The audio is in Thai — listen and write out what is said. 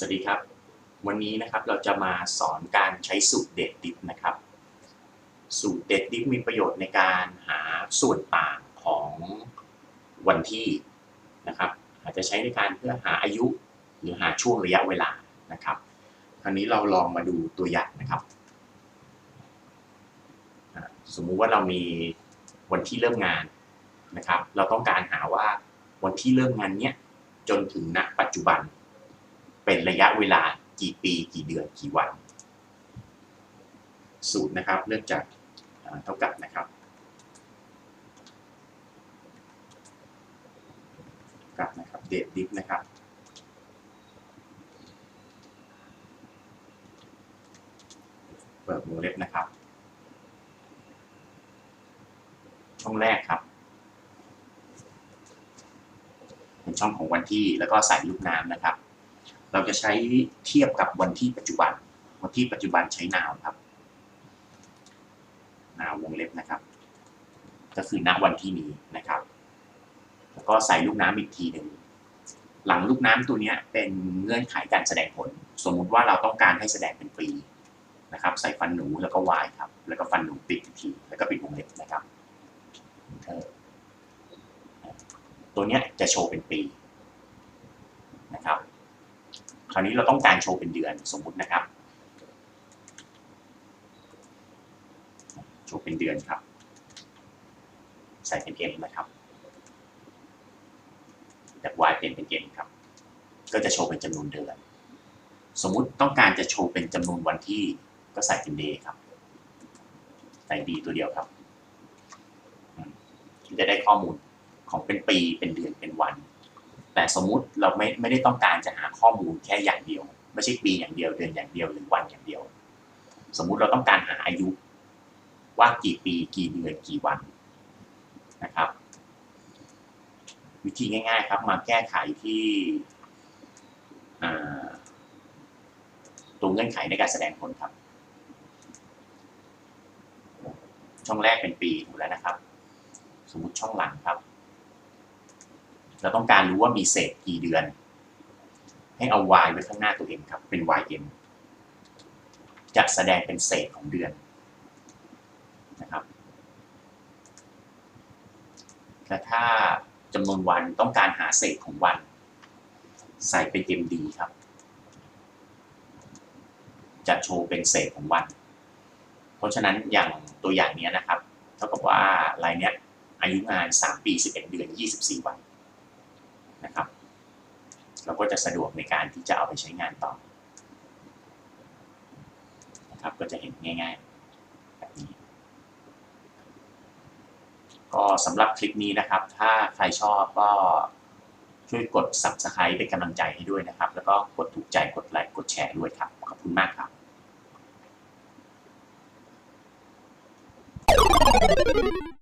สวัสดีครับ วันนี้นะครับเราจะมาสอนการใช้สูตรเด็ดดิฟนะครับ สูตรเด็ดดิฟมีประโยชน์ในการหาส่วนต่างของวันที่นะครับอาจจะใช้ในการเพื่อหาอายุหรือหาช่วงระยะเวลานะครับ คราวนี้เราลองมาดูตัวอย่างนะครับ สมมุติว่าเรามีวันที่เริ่มงานนะครับ เราต้องการหาว่าวันที่เริ่มงานเนี้ยจนถึงณปัจจุบัน เป็นระยะเวลากี่ปีกี่เดือนกี่วัน สูตรนะครับเริ่มจากเท่ากับนะครับ กับนะครับเดทดิฟนะครับเปิดวงเล็บนะครับช่องแรกครับเป็นช่องของวันที่แล้วก็ใส่ลูกน้ำนะครับ เราจะใช้เทียบกับวันที่ปัจจุบัน วันที่ปัจจุบันใช้นาวครับนาววงเล็บนะครับ ก็คือณวันที่นี้นะครับ แล้วก็ใส่ลูกน้ำอีกทีหนึ่งหลังลูกน้ำตัวนี้เป็นเงื่อนไขการแสดงผล สมมุติว่าเราต้องการให้แสดงเป็นปีนะครับ ใส่ฟันหนูแล้วก็วายครับ แล้วก็ฟันหนูปิดอีกทีแล้วก็ปิดวงเล็บนะครับตัวนี้จะโชว์เป็นปีนะครับ ราวนี้เราต้องการโชว์เป็นเดือนสมมุตินะครับ โชว์เป็นเดือนครับ ใส่เป็น M นะครับจาก Y เป็นเป็น M ครับ ก็จะโชว์เป็นจำนวนเดือน สมมุติต้องการจะโชว์เป็นจำนวนวันที่ก็ใส่เป็น day ครับ ใส่ D ตัวเดียวครับ จะได้ข้อมูลของเป็นปี เป็นเดือน เป็นวัน แต่สมมุติเราไม่ไม่ได้ต้องการจะหาข้อมูลแค่อย่างเดียว ไม่ใช่ปีอย่างเดียวเดือนอย่างเดียวหรือวันอย่างเดียว สมมุติเราต้องการหาอายุ ว่ากี่ปีกี่เดือนกี่วันนะครับ วิธีง่าย ๆ ครับมาแก้ไขที่ตัวเงื่อนไขในการแสดงผลครับ ช่องแรกเป็นปีถูกแล้วนะครับ สมมติช่องหลังครับ เราต้องการรู้ว่ามีเศษกี่เดือน ให้เอา y ไว้ข้างหน้าตัวเองครับ เป็น ym จะแสดงเป็นเศษของเดือนนะครับแต่ถ้าจำนวนวันต้องการหาเศษของวัน ใส่เป็น md ครับ จะโชว์เป็นเศษของวัน เพราะฉะนั้นอย่างตัวอย่างนี้นะครับ เท่ากับว่ารายเนี้ยอายุงาน 3 ปี 11 เดือน 24 วัน นะครับ เราก็จะสะดวกในการที่จะเอาไปใช้งานต่อนะครับก็จะเห็นง่ายๆแบบนี้ ก็สำหรับคลิปนี้นะครับ ถ้าใครชอบก็ช่วยกด subscribe เป็นกำลังใจให้ด้วยนะครับ แล้วก็กดถูกใจกดไลค์กดแชร์ด้วยครับขอบคุณมากครับ Thank you.